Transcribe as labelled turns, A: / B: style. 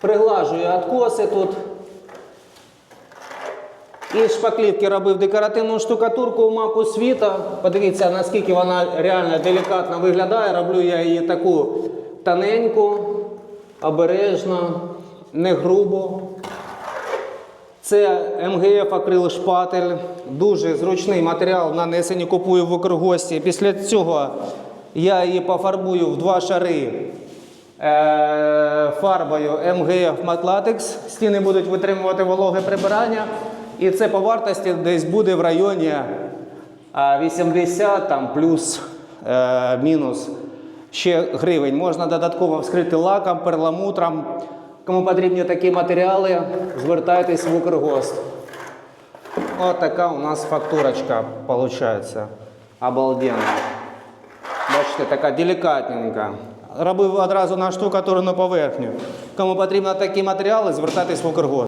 A: Приглажую откоси тут. І шпаклівки робив декоративну штукатурку у мапу світа. Подивіться, наскільки вона реально делікатно виглядає. Роблю я її таку тоненьку, обережно, не грубо. Це МГФ акрил шпатель, дуже зручний матеріал нанесені купую в Укргості. Після цього я її пофарбую в два шари е, фарбою МГФ Матлатекс. Стіни будуть витримувати вологе прибирання. І це по вартості десь буде в районі е, 80 там, плюс е, мінус ще гривень. Можна додатково вскрити лаком, перламутром. Кому потрібні такі матеріали, звертайтесь в Укргост. От така у нас фактурочка виходить. Обалденна. Бачите, така делікатненька. Робив одразу на штукатурну поверхню. Кому потрібні такі матеріали, звертайтесь в Укргост.